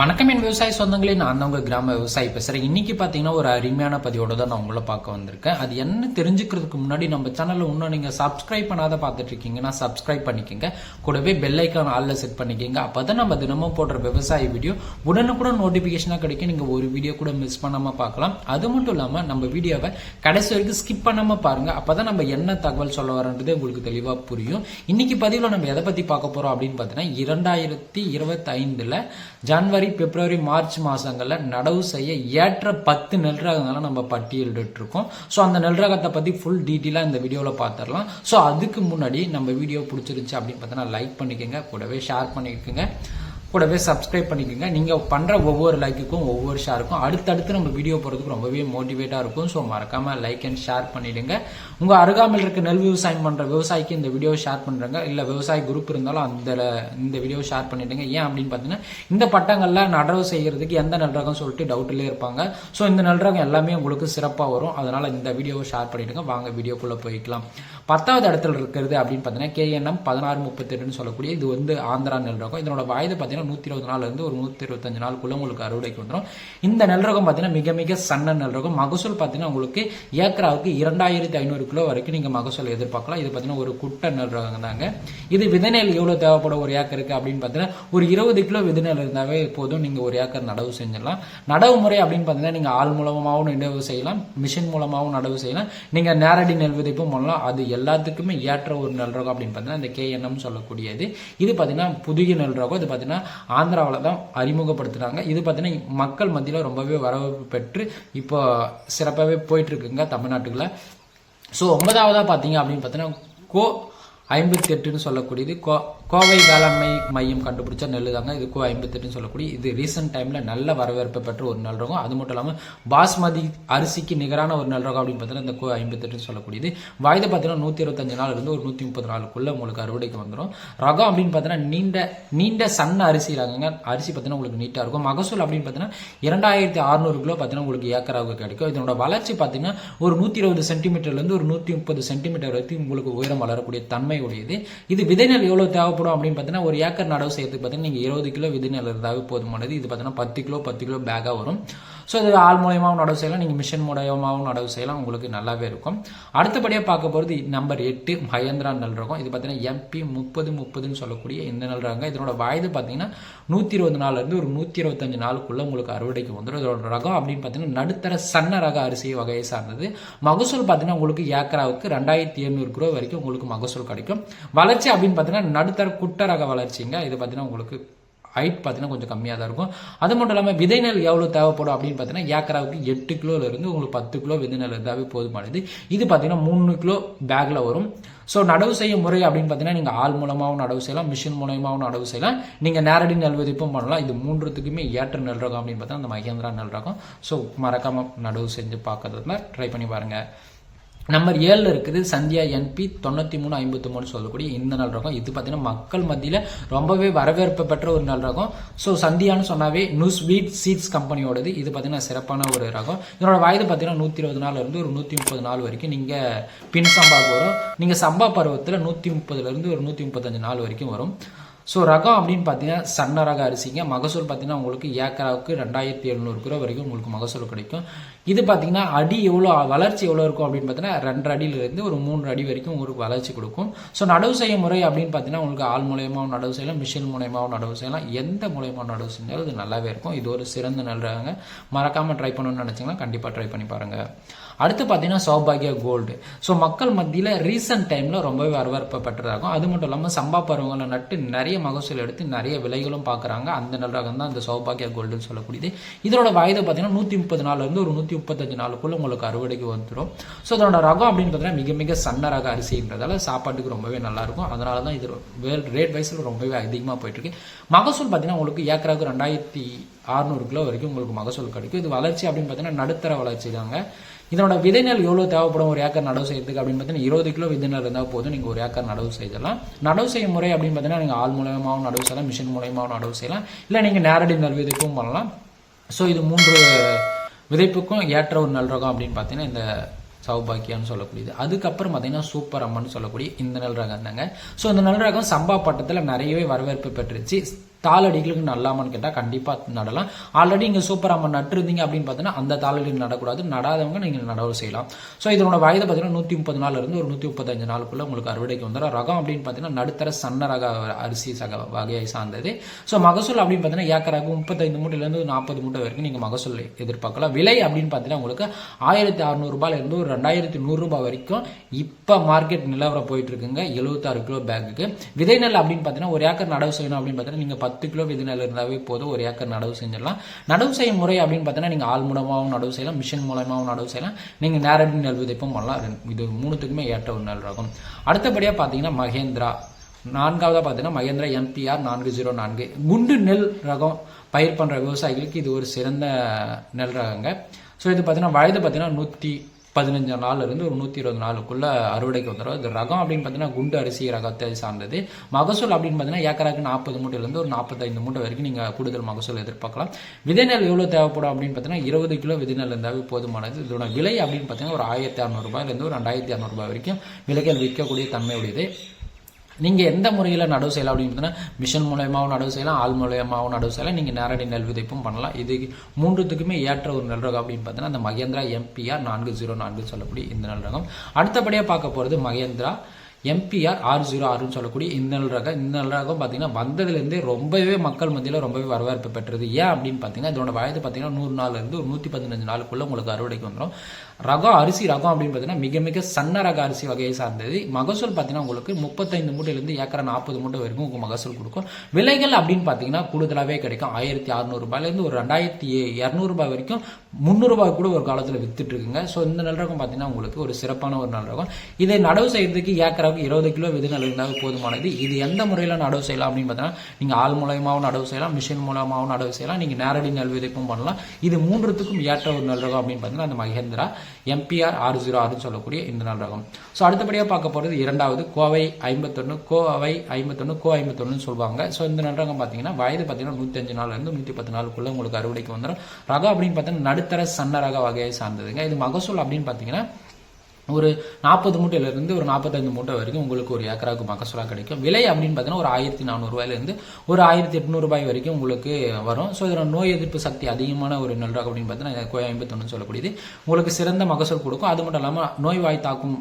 வணக்கம் என் விவசாய சொந்தங்களே. நான் தான் உங்க கிராம விவசாயி பேசுகிறேன் இன்னைக்கு பார்த்தீங்கன்னா ஒரு அருமையான பதிவோட தான் நான் உங்களை பார்க்க வந்திருக்கேன். அது என்ன தெரிஞ்சுக்கிறதுக்கு முன்னாடி நம்ம சேனலில் இன்னும் நீங்கள் சப்ஸ்கிரைப் பண்ணாத பார்த்துட்டு இருக்கீங்கன்னா சப்ஸ்கிரைப் பண்ணிக்கோங்க. கூடவே பெல் ஐக்கான் செட் பண்ணிக்கோங்க. அப்போ தான் நம்ம தினமும் போடுற விவசாய வீடியோ உடனுக்குடன் நோட்டிஃபிகேஷனாக கிடைக்கும். நீங்கள் ஒரு வீடியோ கூட மிஸ் பண்ணாமல் பார்க்கலாம். அது மட்டும் இல்லாமல் நம்ம வீடியோவை கடைசி வரைக்கும் ஸ்கிப் பண்ணாமல் பாருங்கள் அப்போ தான் நம்ம என்ன தகவல் சொல்ல வரன்றது உங்களுக்கு தெளிவாக புரியும். இன்னைக்கு பதிவில் நம்ம எதை பற்றி பார்க்க போகிறோம் அப்படின்னு பார்த்தீங்கன்னா இரண்டாயிரத்தி இருபத்தி ஐந்துல ஜனவரி பிப்ரவரி மார்ச் மாசங்கள்ல நடவு செய்ய ஏற்ற பத்து நெல் ரகங்களை நம்ம பட்டியலிட்டு இருக்கோம் ஸோ அந்த நெல் ரகத்தை பத்தி ஃபுல் டீட்டெயிலாக இந்த வீடியோவில் பார்த்துடலாம் ஸோ அதுக்கு முன்னாடி நம்ம வீடியோ பிடிச்சிருந்துச்சு அப்படின்னு பார்த்தீங்கன்னா லைக் பண்ணிக்கோங்க. கூடவே ஷேர் பண்ணிக்கோங்க. கூடவே சப்ஸ்கிரைப் பண்ணிக்கோங்க. நீங்க பண்ற ஒவ்வொரு லைக்குக்கும் ஒவ்வொரு ஷேருக்கும் அடுத்தடுத்து நம்ம வீடியோ போறதுக்கு ரொம்பவே மோட்டிவேட்டா இருக்கும். ஸோ மறக்காம லைக் அண்ட் ஷேர் பண்ணிடுங்க. உங்க அருகாமையில் இருக்க நெல் விவசாயம் பண்ற விவசாயிக்கு இந்த வீடியோ ஷேர் பண்றாங்க. இல்ல விவசாய குரூப் இருந்தாலும் அந்த இந்த வீடியோ ஷேர் பண்ணிடுங்க. ஏன் அப்படின்னு பார்த்தீங்கன்னா இந்த பட்டங்கள்ல நடவு செய்யறதுக்கு எந்த நெல் சொல்லிட்டு டவுட்லேயே இருப்பாங்க. ஸோ இந்த நெல் எல்லாமே உங்களுக்கு சிறப்பாக வரும். அதனால இந்த வீடியோவை ஷேர் பண்ணிடுங்க. வாங்க வீடியோக்குள்ள போய்க்கலாம். பத்தாவது இடத்துல இருக்கிறது அப்படின்னு பார்த்தீங்கன்னா கேஎன்எம் பதினாறு முப்பத்தெட்டுன்னு சொல்லக்கூடிய இது வந்து ஆந்திரா நெல் ரகம். இதனோட வயது பார்த்தீங்கன்னா நூற்றி இருபது நாள்லேருந்து ஒரு நூற்றி இருபத்தஞ்சு நாளுக்குள்ள உங்களுக்கு அறுவடைக்கு வந்துடும் இந்த நெல் ரகம் பார்த்தீங்கன்னா மிக மிக சன்ன நெல் ரகம் மகசூல் பார்த்தீங்கன்னா உங்களுக்கு ஏக்கராவுக்கு இரண்டாயிரத்தி ஐநூறு கிலோ வரைக்கும் நீங்கள் மகசூல் எதிர்பார்க்கலாம். இது பார்த்தீங்கன்னா ஒரு குட்டை நெல் ரகம் தாங்க. இது விதைநெல் எவ்வளோ தேவைப்படும்? ஒரு ஏக்கருக்கு அப்படின்னு பார்த்தீங்கன்னா ஒரு இருபது கிலோ விதைநெல் இருந்தாவே போதும். நீங்கள் ஒரு ஏக்கர் நடவு செஞ்சிடலாம். நடவு முறை அப்படின்னு பார்த்தீங்கன்னா நீங்கள் ஆள் மூலமாகவும் நடவு செய்யலாம். மிஷின் மூலமாகவும் நடவு செய்யலாம். நீங்கள் நேரடி நெல் விதைப்பும் பண்ணலாம். அது எல்லாத்துக்குமே ஏற்ற ஒரு நெல் ரகம் அப்படின்னு பார்த்தீங்கன்னா இந்த கேஎன்எம் சொல்லக்கூடியது. இது பார்த்தீங்கன்னா புதிய நெல் ரகம் இது பார்த்தீங்கன்னா ஆந்திராவில் தான் அறிமுகப்படுத்துனாங்க இது பார்த்தீங்கன்னா மக்கள் மத்தியில் ரொம்பவே வரவேற்பு பெற்று இப்போ சிறப்பாகவே போயிட்டு இருக்குங்க தமிழ்நாட்டுக்குள்ள. ஸோ ஒன்பதாவதா பார்த்தீங்க அப்படின்னு பார்த்தீங்கன்னா கோ ஐம்பத்தி எட்டுன்னு சொல்லக்கூடியது. கோ கோவை வேளாண்மை மையம் கண்டுபிடிச்ச நெல் தாங்க இது கோ ஐம்பத்தெட்டுன்னு சொல்லக்கூடிய இது ரீசெண்ட் டைம்ல நல்ல வரவேற்பை பெற்ற ஒரு நெல் ரகம். அது மட்டும் இல்லாமல் பாஸ்மதி அரிசிக்கு நிகரான ஒரு நெல் ரகம் அப்படின்னு பார்த்தீங்கன்னா இந்த கோ ஐம்பத்தெட்டுன்னு சொல்லக்கூடியது. வயது பார்த்தீங்கன்னா நூற்றி இருபத்தஞ்சு நாள் இருந்து ஒரு நூற்றி முப்பது நாளுக்குள்ள உங்களுக்கு அறுவடைக்கு வந்துடும் ரகம் அப்படின்னு பார்த்தீங்கன்னா நீண்ட நீண்ட சன்ன அரிசி ரகங்க. அரிசி பார்த்தீங்கன்னா உங்களுக்கு நீட்டாக இருக்கும். மகசூல் அப்படின்னு பார்த்தீங்கன்னா இரண்டாயிரத்தி அறுநூறு கிலோ பார்த்தீங்கன்னா உங்களுக்கு ஏக்கராக கிடைக்கும். இதனோட வளர்ச்சி பார்த்தீங்கன்னா ஒரு நூற்றி இருபது சென்டிமீட்டர்லேருந்து ஒரு நூற்றி முப்பது சென்டிமீட்டர் வரைக்கும் உங்களுக்கு உயரம் வளரக்கூடிய தன்மை உடையது. இது விதைநெல் எவ்வளவு தேவைப்படும்? அப்படின்னு பார்த்தீங்கன்னா ஒரு ஏக்கர் நடவு செய்யறதுக்கு பார்த்தீங்கன்னா நீங்கள் இருபது கிலோ விதிநிலதாக இருந்தாவே போதுமானது. இது பார்த்தீங்கன்னா பத்து கிலோ பத்து கிலோ பேக்காக வரும். ஸோ இது ஆள் மூலியமாகவும் நடவு செய்யலாம். நீங்கள் மிஷின் மூலியமாகவும் நடவு செய்யலாம். உங்களுக்கு நல்லாவே இருக்கும். அடுத்தபடியாக பார்க்க போகிறது நம்பர் எட்டு மகேந்திரா நெல் ரகம். இது பார்த்தீங்கன்னா எம்பி முப்பது முப்பதுன்னு சொல்லக்கூடிய இந்த நெல் ரகம் இதனோட வயது பார்த்தீங்கன்னா நூற்றி இருபது நாள்லேருந்து ஒரு நூற்றி இருபத்தஞ்சு நாளுக்குள்ளே உங்களுக்கு அறுவடைக்கு வந்துடும் இதோட ரகம் அப்படின்னு பார்த்தீங்கன்னா நடுத்தர சன்ன ரக அரிசி வகையை சார்ந்தது. மகசூல் பார்த்தீங்கன்னா உங்களுக்கு ஏக்கராவுக்கு ரெண்டாயிரத்தி எழுநூறு ரூபா வரைக்கும் உங்களுக்கு மகசூல் கிடைக்கும். வளர்ச்சி அப்படின்னு பார்த்தீங்கன்னா நடுத்தர குட்ட ரக வளர்ச்சிங்க. இது பார்த்தீங்கன்னா உங்களுக்கு ஹைட் பார்த்தீங்கன்னா கொஞ்சம் கம்மியாக தான் இருக்கும். அது மட்டும் இல்லாமல் விதைநெல் எவ்வளோ தேவைப்படும் அப்படின்னு பார்த்தீங்கன்னா ஏக்கராவுக்கு எட்டு கிலோலேருந்து உங்களுக்கு பத்து கிலோ விதைநெல் இருந்தாவே போதுமானது. இது பார்த்தீங்கன்னா மூணு கிலோ பேக்கில் வரும். ஸோ நடவு செய்யும் முறை அப்படின்னு பார்த்தீங்கன்னா நீங்கள் ஆள் மூலமாகவும் நடவு செய்யலாம் மிஷின் மூலயமாகவும் நடவு செய்யலாம். நீங்கள் நேரடி நெல் விதைப்பும் பண்ணலாம். இது மூன்றுத்துக்குமே ஏற்ற நெல் ரகம் அப்படின்னு பார்த்தா அந்த மகேந்திரா நெல் ரகம். ஸோ மறக்காமல் நடவு செஞ்சு பார்க்கறதுல ட்ரை பண்ணி பாருங்கள் நம்பர் ஏழில் இருக்குது சந்தியா என்பி தொண்ணூற்றி மூணு ஐம்பத்தி மூணு சொல்லக்கூடிய இந்த நாள் ரகம். இது பார்த்தீங்கன்னா மக்கள் மத்தியில் ரொம்பவே வரவேற்பு பெற்ற ஒரு நாள் ரகம். ஸோ சந்தியான்னு சொன்னாவே நியூஸ் வீட் சீட்ஸ் கம்பெனியோடது இது பார்த்தீங்கன்னா சிறப்பான ஒரு ரகம். இதனோட வயது பார்த்தீங்கன்னா நூற்றி இருபது நாள் இருந்து ஒரு நூற்றி முப்பது நாள் வரைக்கும் நீங்கள் பின் சம்பாவுக்கு வரும். நீங்கள் சம்பா பருவத்தில் நூற்றி முப்பதுலேருந்து ஒரு நூற்றி முப்பத்தஞ்சு நாள் வரைக்கும் வரும். ஸோ ரகம் அப்படின்னு பார்த்தீங்கன்னா சன்ன ரக அரிசிங்க. மகசூல் பார்த்தீங்கன்னா உங்களுக்கு ஏக்கராவுக்கு ரெண்டாயிரத்தி எழுநூறு கிலோ வரைக்கும் உங்களுக்கு மகசூல் கிடைக்கும். இது பார்த்தீங்கன்னா அடி எவ்வளோ வளர்ச்சி எவ்வளோ இருக்கும் அப்படின்னு பார்த்தீங்கன்னா ரெண்டு அடியிலிருந்து ஒரு மூன்று அடி வரைக்கும் உங்களுக்கு வளர்ச்சி கொடுக்கும். ஸோ நடவு செய்ய முறை அப்படின்னு பார்த்தீங்கன்னா உங்களுக்கு ஆள் மூலயமாவும் நடவு செய்யலாம் மிஷின் மூலயமாவும் நடவு செய்யலாம். எந்த மூலயமா நடவு செஞ்சாலும் இது நல்லாவே இருக்கும். இது ஒரு சிறந்த நல்றாங்க மறக்காமல் ட்ரை பண்ணணும்னு நினச்சிங்கன்னா கண்டிப்பாக ட்ரை பண்ணி பாருங்கள் அடுத்து பார்த்தீங்கன்னா சௌபாகியா கோல்டு ஸோ மக்கள் மத்தியில் ரீசெண்ட் டைமில் ரொம்பவே வரவேற்பு அது மட்டும் இல்லாமல் சம்பா பருவங்களை நட்டு நிறைய மகசூல் எடுத்து நிறைய விலைகளும் பார்க்குறாங்க அந்த நல் ரகம் தான் இந்த சௌபாகியா கோல்டுன்னு சொல்லக்கூடியது. இதோட வயது பார்த்தீங்கன்னா நூற்றி முப்பது நாள்லேருந்து ஒரு நூற்றி முப்பத்தஞ்சு நாளுக்குள்ள உங்களுக்கு அறுவடைக்கு வந்துடும் ஸோ அதோட ரகம் அப்படின்னு பார்த்தீங்கன்னா மிக மிக சன்ன ரக அரிசின்றதால சாப்பாட்டுக்கு ரொம்பவே நல்லாயிருக்கும் அதனால தான் இது வேல் ரேட் வைஸில் ரொம்பவே அதிகமாக போயிட்டு இருக்கு மகசூல் பார்த்தீங்கன்னா உங்களுக்கு ஏக்கராவுக்கு ரெண்டாயிரத்தி அறுநூறு கிலோ வரைக்கும் உங்களுக்கு மகசூல் கிடைக்கும். இது வளர்ச்சி அப்படின்னு பார்த்தீங்கன்னா நடுத்தர வளர்ச்சி தாங்க. இதனோட விதைநெல் எவ்வளோ தேவைப்படும்? ஒரு ஏக்கர் நடவு செய்யறதுக்கு அப்படின்னு பார்த்தீங்கன்னா இருபது கிலோ விதைநெல் இருந்தால் போதும். நீங்கள் ஒரு ஏக்கர் நடவு செய்யலாம் நடவு செய்யும் முறை அப்படின்னு பார்த்தீங்கன்னா நீங்கள் ஆள் மூலயமாவும் நடவு செய்யலாம். மிஷின் மூலயமாவும் நடவு செய்யலாம். இல்லை நீங்கள் நேரடி நெல் பண்ணலாம். ஸோ இது மூன்று விதைப்புக்கும் ஏற்ற ஒரு நல் ரகம் அப்படின்னு பார்த்தீங்கன்னா இந்த சௌபாக்கியான்னு சொல்லக்கூடியது. அதுக்கப்புறம் பார்த்தீங்கன்னா சூப்பர் அம்மன் சொல்லக்கூடிய இந்த நல் ரகம் தாங்க ஸோ இந்த நல் ரகம் சம்பா பட்டத்தில் நிறையவே வரவேற்பு பெற்றுச்சு தாளடிகளுக்கு நடலாமான்னு கேட்டால் கண்டிப்பாக நடலாம். ஆல்ரெடி இங்கே சூப்பர் அம்மன் நட்டுருந்தீங்க அப்படின்னு பார்த்தீங்கன்னா அந்த தாளடி நடக்கூடாது. நடாதவங்க நீங்கள் நடவு செய்யலாம். ஸோ இதனோட வயது பார்த்தீங்கன்னா நூற்றி முப்பது நாள்லேருந்து ஒரு நூற்றி முப்பத்தஞ்சு நாளுக்குள்ள உங்களுக்கு அறுவடைக்கு வந்துடும். ரகம் அப்படின்னு பார்த்தீங்கன்னா நடுத்தர சன்ன ரக அரிசி சக வகையை சார்ந்தது. ஸோ மகசூல் அப்படின்னு பார்த்தீங்கன்னா ஏக்கராக்கு முப்பத்தைந்து மூட்டையிலேருந்து நாற்பது மூட்டை வரைக்கும் நீங்கள் மகசூல் எதிர்பார்க்கலாம். விலை அப்படின்னு பார்த்தீங்கன்னா உங்களுக்கு ஆயிரத்தி அறநூறுபாயிலிருந்து ஒரு ரெண்டாயிரத்தி நூறுரூபா வரைக்கும் இப்போ மார்க்கெட் நிலவரம் போயிட்டு இருக்குங்க. எழுபத்தாறு கிலோ பேக்குக்கு விதை நெல் அப்படின்னு பார்த்தீங்கன்னா ஒரு ஏக்கர் நடவு செய்யணும் அப்படின்னு பார்த்தீங்கன்னா நீங்கள் பத்து கிலோ விதை நெல் இருந்தாவே போதும். ஒரு ஏக்கர் நடவு செஞ்சிடலாம். நடவு செய்யும் முறை அப்படின்னு பார்த்தீங்கன்னா நீங்கள் ஆள் மூலமாகவும் நடவு செய்யலாம் மிஷின் மூலமாகவும் நடவு செய்யலாம். நீங்கள் நேரடி நெல் விதைப்பும் பண்ணலாம். இது மூணுத்துக்குமே ஏற்ற ஒரு நெல் ரகம் அடுத்தபடியாக பார்த்தீங்கன்னா மகேந்திரா. நான்காவதாக பார்த்தீங்கன்னா மகேந்திரா எம்பிஆர் நான்கு ஜீரோ நான்கு. குண்டு நெல் ரகம் பயிர் பண்ணுற விவசாயிகளுக்கு இது ஒரு சிறந்த நெல் ரகங்க. ஸோ இது பார்த்தீங்கன்னா வயது பார்த்தீங்கன்னா நூற்றி பதினஞ்சு நாள்லேருந்து ஒரு நூற்றி இருபது நாளுக்குள்ளே அறுவடைக்கு வந்துடும் இது ரகம் அப்படின்னு பார்த்தீங்கன்னா குண்டு அரிசி ரகத்தை சார்ந்தது. மகசூல் அப்படின்னு பார்த்தீங்கன்னா ஏக்கராக்கு நாற்பது மூட்டையிலேருந்து ஒரு நாற்பத்தைந்து மூட்டை வரைக்கும் நீங்கள் கூடுதல் மகசூல் எதிர்பார்க்கலாம். விதைநெல் எவ்வளோ தேவைப்படும் அப்படின்னு பார்த்தீங்கன்னா இருபது கிலோ விதைநெல் இருந்தாவே போதுமானது. இதோட விலை அப்படின்னு பார்த்தீங்கன்னா ஒரு ஆயிரத்தி அறநூறுபாயிலேருந்து ஒரு ரெண்டாயிரத்தி அறநூறுபா வரைக்கும் விலைகள் விற்கக்கூடிய தன்மை உடையது நீங்கள் எந்த முறையில் நடவு செய்யலாம் அப்படின்னு பார்த்தீங்கன்னா மிஷின் மூலயமாவும் நடவு செய்யலாம் ஆள் மூலயமாவும் நடவு செய்யலாம். நீங்கள் நேரடி நெல் விதைப்பும் பண்ணலாம். இது மூன்றுத்துக்குமே ஏற்ற ஒரு நெல் ரகம் அப்படின்னு பார்த்தீங்கன்னா அந்த மகேந்திரா எம்பிஆர் நான்கு ஜீரோ நான்கு சொல்லக்கூடிய இந்த நெல் ரகம். அடுத்தபடியாக பார்க்க போகிறது மகேந்திரா எம்பிஆர் ஆறு ஜீரோ ஆறுன்னு சொல்லக்கூடிய இந்த நல் ரகம் இந்த நெல் ரகம் பார்த்தீங்கன்னா வந்ததுலேருந்தே ரொம்பவே மக்கள் மத்தியில் ரொம்பவே வரவேற்பு பெற்றது. ஏன் அப்படின்னு பார்த்தீங்கன்னா இதோட வயது பார்த்தீங்கன்னா நூறு நாள்ல இருந்து ஒரு நூற்றி பதினஞ்சு நாளுக்குள்ள உங்களுக்கு அறுவடைக்கு வந்துடும் ரகம் அரிசி ரகம் அப்படின்னு பார்த்தீங்கன்னா மிக மிக சன்ன ரக அரிசி வகையை சார்ந்தது. மகசூல் பார்த்தீங்கன்னா உங்களுக்கு முப்பத்தைந்து மூட்டையிலேருந்து ஏக்கரை நாற்பது மூட்டை வரைக்கும் உங்களுக்கு மகசூல் கொடுக்கும். விலைகள் அப்படின்னு பார்த்தீங்கன்னா கூடுதலாகவே கிடைக்கும். ஆயிரத்தி அறுநூறுபாயிலேருந்து ஒரு ரெண்டாயிரத்தி இரநூறுபா வரைக்கும் முந்நூறுபாய் கூட ஒரு காலத்தில் வித்துட்டு இருக்குங்க. ஸோ இந்த நல்ல ரகம் பார்த்தீங்கன்னா உங்களுக்கு ஒரு சிறப்பான ஒரு நல்ல ரகம் இதை நடவு செய்யறதுக்கு ஏக்கராவுக்கு இருபது கிலோ விதை போதுமானது. இது எந்த முறையில் நடவு செய்யலாம் அப்படின்னு பார்த்தீங்கன்னா நீங்கள் ஆள் மூலயமாவும் நடவு செய்யலாம் மிஷின் மூலமாகவும் நடவு செய்யலாம் நீங்கள் நேரடி நெல் விதைப்பும் பண்ணலாம். இது மூன்றுத்துக்கும் ஏற்ற ஒரு நெல் ரகம் அப்படின்னு பார்த்தீங்கன்னா அந்த மகேந்திரா எம்பிஆர் ஆறு ஜீரோ ஆறுன்னு சொல்லக்கூடிய இந்த நெல் ரகம். ஸோ அடுத்தபடியாக பார்க்க போகிறது இரண்டாவது கோவை ஐம்பத்தொன்று கோவை ஐம்பத்தொன்று கோ ஐம்பத்தொன்னு சொல்லுவாங்க. ஸோ இந்த நெல் ரகம் பார்த்தீங்கன்னா வயது பார்த்தீங்கன்னா நூற்றஞ்சு நாள்லேருந்து நூற்றி பத்து நாளுக்குள்ள உங்களுக்கு அறுவடைக்கு வந்துடும் ரகம் அப்படின்னு பார்த்தீங்கன்னா நடுத்தர சன்ன ரக வகையை சார்ந்ததுங்க. இது மகசூல் அப்படின்னு பார்த்தீங்கன்னா ஒரு நாற்பது மூட்டையிலேருந்து ஒரு நாற்பத்தைந்து மூட்டை வரைக்கும் உங்களுக்கு ஒரு ஏக்கராவுக்கு மகசூலாக கிடைக்கும். விலை அப்படின்னு பார்த்தீங்கன்னா ஒரு ஆயிரத்தி நானூறுரூவாயிலேருந்து ஒரு ஆயிரத்தி எட்நூறுபாய் வரைக்கும் உங்களுக்கு வரும். ஸோ இதில் நோய் எதிர்ப்பு சக்தி அதிகமான ஒரு நெல் ரகம் அப்படின்னு பார்த்தீங்கன்னா கோயம் சொல்லக்கூடியது. உங்களுக்கு சிறந்த மகசூல் கொடுக்கும். அது மட்டும் இல்லாமல் நோய் வாய் தாக்கும்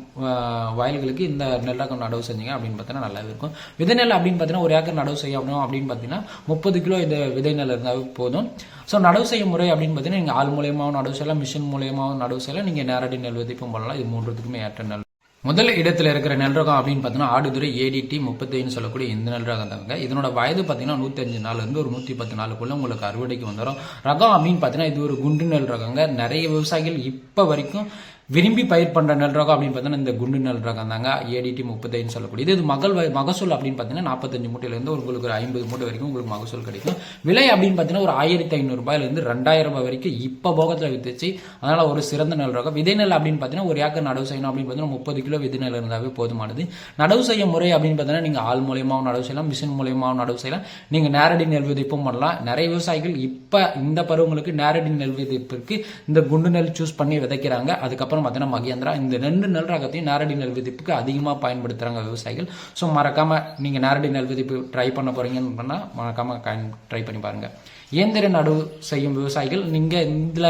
வயல்களுக்கு இந்த நெல் ரகம் நடவு செஞ்சீங்க அப்படின்னு பார்த்தீங்கன்னா நல்லாவே இருக்கும். விதை நெல் அப்படின்னு பார்த்தீங்கன்னா ஒரு ஏக்கர் நடவு செய்யணும் அப்படின்னு பார்த்தீங்கன்னா முப்பது கிலோ இந்த விதை நெல் போதும். ஸோ நடவு செய்யும் முறை அப்படின்னு பார்த்தீங்கன்னா நீங்கள் ஆள் மூலியமாகவும் நடவு செய்யலாம் மிஷின் மூலியமாகவும் நடவு செய்யலாம். நீங்கள் நேரடி நெல் விதைப்பும் பண்ணலாம். இது மூன்று மூன்றுத்துக்குமே ஏற்ற நெல் முதல் இடத்துல இருக்கிற நெல் ரகம் அப்படின்னு பார்த்தீங்கன்னா ஆடுதுறை ஏடிடி முப்பத்தைன்னு சொல்லக்கூடிய இந்த நெல் ரகம் தாங்க. இதனோட வயது பார்த்தீங்கன்னா நூற்றஞ்சு நாள்ல இருந்து ஒரு நூற்றி பத்து நாளுக்குள்ள உங்களுக்கு அறுவடைக்கு வந்துடும் ரகம் அப்படின்னு பார்த்தீங்கன்னா இது ஒரு குண்டு நெல் ரகங்க நிறைய விவசாயிகள் இப்போ வரைக்கும் விரும்பி பயிர் பண்ற நெல் ரகம் அப்படின்னு பார்த்தீங்கன்னா இந்த குண்டு நெல் ரகம் தாங்க. ஏடிடி முப்பத்தைன்னு சொல்லக்கூடியது இது. மகள் வ- மகசூல் அப்படின்னு பார்த்தீங்கன்னா நாற்பத்தஞ்சு மூட்டையிலேருந்து உங்களுக்கு ஒரு ஐம்பது மூட்டை வரைக்கும் உங்களுக்கு மகசூல் கிடைக்கும். விலை அப்படின்னு பார்த்தீங்கன்னா ஒரு ஆயிரத்தி ஐநூறு ரூபாயிலிருந்து ரெண்டாயிரம் ரூபாய் வரைக்கும் இப்போ போகத்தில் வித்துச்சு. அதனால ஒரு சிறந்த நெல் ரகம். விதை நெல் அப்படின்னு பார்த்தீங்கன்னா ஒரு ஏக்கர் நடவு செய்யணும் அப்படின்னு பார்த்தீங்கன்னா முப்பது கிலோ விதை நெல் இருந்தாவே போதுமானது. நடவு செய்யும் முறை அப்படின்னு பார்த்தீங்கன்னா நீங்கள் ஆள் மூலியமாகவும் நடவு செய்யலாம் மிஷின் மூலியமாகவும் நடவு செய்யலாம். நீங்கள் நேரடி நெல் விதைப்பும் பண்ணலாம். நிறைய விவசாயிகள் இப்போ இந்த பருவங்களுக்கு நேரடி நெல் விதைப்பிற்கு இந்த குண்டு நெல் சூஸ் பண்ணி விதைக்கிறாங்க. அதுக்கப்புறம் பார்த்தீங்கன்னா மகேந்திரா. இந்த ரெண்டு நெல் ரகத்தையும் நேரடி நெல் விதிப்புக்கு அதிகமாக பயன்படுத்துகிறாங்க விவசாயிகள். ஸோ மறக்காமல் நீங்கள் நேரடி நெல் விதிப்பு ட்ரை பண்ண போகிறீங்கன்னு பண்ணால் மறக்காமல் ட்ரை பண்ணி பாருங்கள் இயந்திர நடவு செய்யும் விவசாயிகள் நீங்கள் இதில்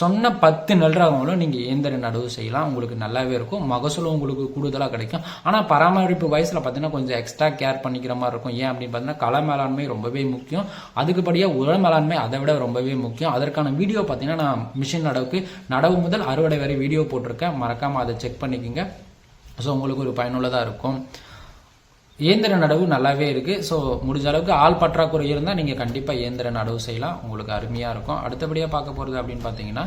சொன்ன பத்து நெல் ரகங்களும் நீங்கள் இயந்திர நடவு செய்யலாம். உங்களுக்கு நல்லாவே இருக்கும். மகசூலும் உங்களுக்கு கூடுதலாக கிடைக்கும். ஆனால் பராமரிப்பு வயசில் பார்த்தீங்கன்னா கொஞ்சம் எக்ஸ்ட்ரா கேர் பண்ணிக்கிற மாதிரி இருக்கும். ஏன் அப்படின்னு பார்த்தீங்கன்னா கள மேலாண்மை ரொம்பவே முக்கியம். அதுக்குபடியாக உழ மேலாண்மை அதை விட ரொம்பவே முக்கியம். அதற்கான வீடியோ பார்த்தீங்கன்னா நான் மிஷின் நடவுக்கு நடவு முதல் அறுவடை வரை வீடியோ போட்டிருக்கேன். மறக்காமல் அதை செக் பண்ணிக்கோங்க. ஸோ உங்களுக்கு ஒரு பயனுள்ளதாக இருக்கும். இயந்திர நடவு நல்லாவே இருக்கு. ஸோ முடிஞ்ச அளவுக்கு ஆள் பற்றாக்குறை இருந்தால் நீங்கள் கண்டிப்பாக இயந்திர நடவு செய்யலாம். உங்களுக்கு அருமையாக இருக்கும். அடுத்தபடியாக பார்க்க போகிறது அப்படின்னு பார்த்தீங்கன்னா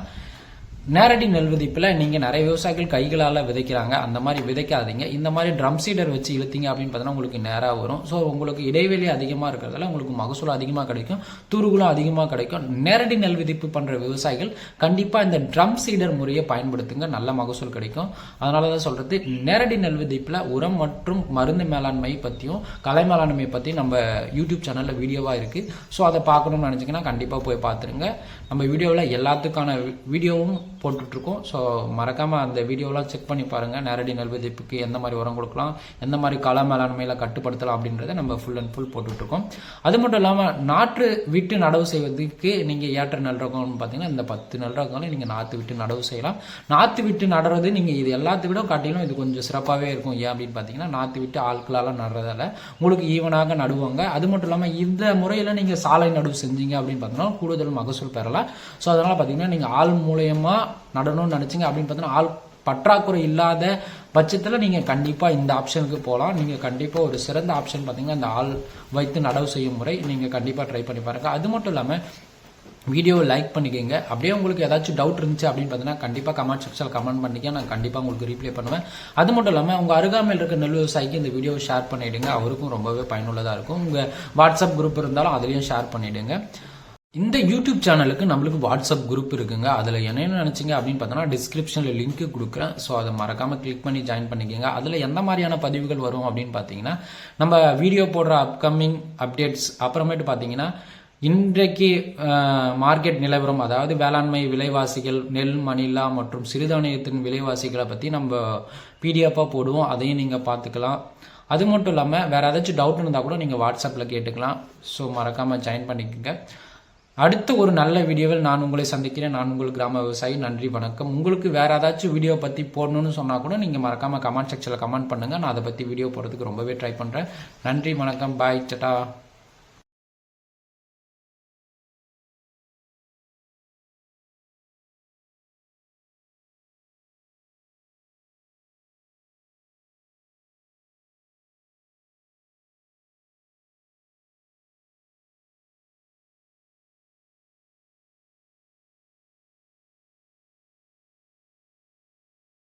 நேரடி நெல் விதைப்பில் நீங்கள் நிறைய விவசாயிகள் கைகளால் விதைக்கிறாங்க. அந்த மாதிரி விதைக்காதீங்க. இந்த மாதிரி ட்ரம் சீடர் வச்சு இழுத்தீங்க அப்படின்னு பார்த்தீங்கன்னா உங்களுக்கு நேராக வரும். ஸோ உங்களுக்கு இடைவெளி அதிகமாக இருக்கிறதால உங்களுக்கு மகசூல் அதிகமாக கிடைக்கும். துருகுலம் அதிகமாக கிடைக்கும். நேரடி நெல் விதைப்பு பண்ணுற விவசாயிகள் கண்டிப்பாக இந்த ட்ரம் சீடர் முறையை பயன்படுத்துங்க. நல்ல மகசூல் கிடைக்கும். அதனால தான் சொல்கிறது நேரடி நெல் விதைப்பில் உரம் மற்றும் மருந்து மேலாண்மை பற்றியும் கலை மேலாண்மை பற்றியும் நம்ம யூடியூப் சேனலில் வீடியோவாக இருக்குது ஸோ அதை பார்க்கணும்னு நினச்சிங்கன்னா கண்டிப்பாக போய் பார்த்துருங்க. நம்ம வீடியோவில் எல்லாத்துக்கான வீடியோவும் போட்டுட்ருக்கோம். ஸோ மறக்காமல் அந்த வீடியோலாம் செக் பண்ணி பாருங்கள் நேரடி நெல் விதைப்புக்கு எந்த மாதிரி உரம் கொடுக்கலாம் எந்த மாதிரி கள மேலாண்மையில் கட்டுப்படுத்தலாம் அப்படின்றத நம்ம ஃபுல் அண்ட் ஃபுல் போட்டுட்ருக்கோம். அது மட்டும் இல்லாமல் நாற்று விட்டு நடவு செய்வதற்கு நீங்கள் ஏற்ற நெல் ரகம்னு பார்த்தீங்கன்னா இந்த பத்து நெல் ரகங்களும் நீங்கள் நாற்று விட்டு நடவு செய்யலாம். நாற்று விட்டு நடுறது நீங்கள் இது எல்லாத்தை விட காட்டிலும் இது கொஞ்சம் சிறப்பாகவே இருக்கும். ஏன் அப்படின்னு பார்த்தீங்கன்னா நாற்று விட்டு ஆட்களால் நடுறதால உங்களுக்கு ஈவனாக நடுவாங்க. அது மட்டும் இல்லாமல் இந்த முறையில் நீங்கள் சாலை நடுவு செஞ்சீங்க அப்படின்னு பார்த்தீங்கன்னா கூடுதல் மகசூல் பெறலாம். ஸோ அதனால் பார்த்தீங்கன்னா நீங்கள் ஆள் மூலயமா நடணும்னு நினச்சிங்க அப்படின்னு பார்த்தீங்கன்னா ஆள் பற்றாக்குறை இல்லாத பட்சத்தில் நீங்கள் கண்டிப்பாக இந்த ஆப்ஷனுக்கு போகலாம் நீங்கள் கண்டிப்பாக ஒரு சிறந்த ஆப்ஷன் பார்த்தீங்கன்னா இந்த ஆள் வைத்து நடவு செய்யும் முறை நீங்கள் கண்டிப்பாக ட்ரை பண்ணி பாருங்கள் அது மட்டும் இல்லாமல் வீடியோவை லைக் பண்ணிக்கோங்க. அப்படியே உங்களுக்கு ஏதாச்சும் டவுட் இருந்துச்சு அப்படின்னு பார்த்தீங்கன்னா கண்டிப்பாக கமெண்ட் செக்ஷனில் கமெண்ட் பண்ணிக்க நான் கண்டிப்பாக உங்களுக்கு ரீப்ளை பண்ணுவேன். அது மட்டும் இல்லாமல் உங்கள் அருகாமையில் இருக்க நெல் விவசாயிக்கு இந்த வீடியோவை ஷேர் பண்ணிவிடுங்க அவருக்கும் ரொம்பவே பயனுள்ளதாக இருக்கும். உங்கள் வாட்ஸ்அப் குரூப் இருந்தாலும் அதுலேயும் ஷேர் பண்ணிவிடுங்க இந்த யூடியூப் சேனலுக்கு நம்மளுக்கு வாட்ஸ்அப் குரூப் இருக்குங்க. அதில் என்னென்ன நினச்சிங்க அப்படின்னு பார்த்தோன்னா டிஸ்கிரிப்ஷனில் லிங்க் கொடுக்குறேன். ஸோ அதை மறக்காமல் கிளிக் பண்ணி ஜாயின் பண்ணிக்கோங்க. அதில் எந்த மாதிரியான பதிவுகள் வரும் அப்படின்னு பார்த்தீங்கன்னா நம்ம வீடியோ போடுற அப்கமிங் அப்டேட்ஸ் அப்புறமேட்டு பார்த்தீங்கன்னா இன்றைக்கு மார்க்கெட் நிலவரம் அதாவது வேளாண்மை விலைவாசிகள் நெல் மணிலா மற்றும் சிறுதானியத்தின் விலைவாசிகளை பற்றி நம்ம பிடிஎஃபாக போடுவோம். அதையும் நீங்கள் பார்த்துக்கலாம். அது மட்டும் இல்லாமல் வேறு ஏதாச்சும் டவுட் இருந்தால் கூட நீங்கள் வாட்ஸ்அப்பில் கேட்டுக்கலாம். ஸோ மறக்காமல் ஜாயின் பண்ணிக்கோங்க. அடுத்த ஒரு நல்ல வீடியோவில் நான் உங்களை சந்திக்கிறேன். நான் உங்கள் கிராம விவசாயி. நன்றி வணக்கம். உங்களுக்கு வேற ஏதாச்சும் வீடியோ பற்றி போடணும்னு சொன்னால் கூட நீங்கள் மறக்காமல் கமெண்ட் செக்ஷனில் கமெண்ட் பண்ணுங்கள் நான் அதை பற்றி வீடியோ போடுறதுக்கு ரொம்பவே ட்ரை பண்ணுறேன் நன்றி வணக்கம். பாய் சட்டா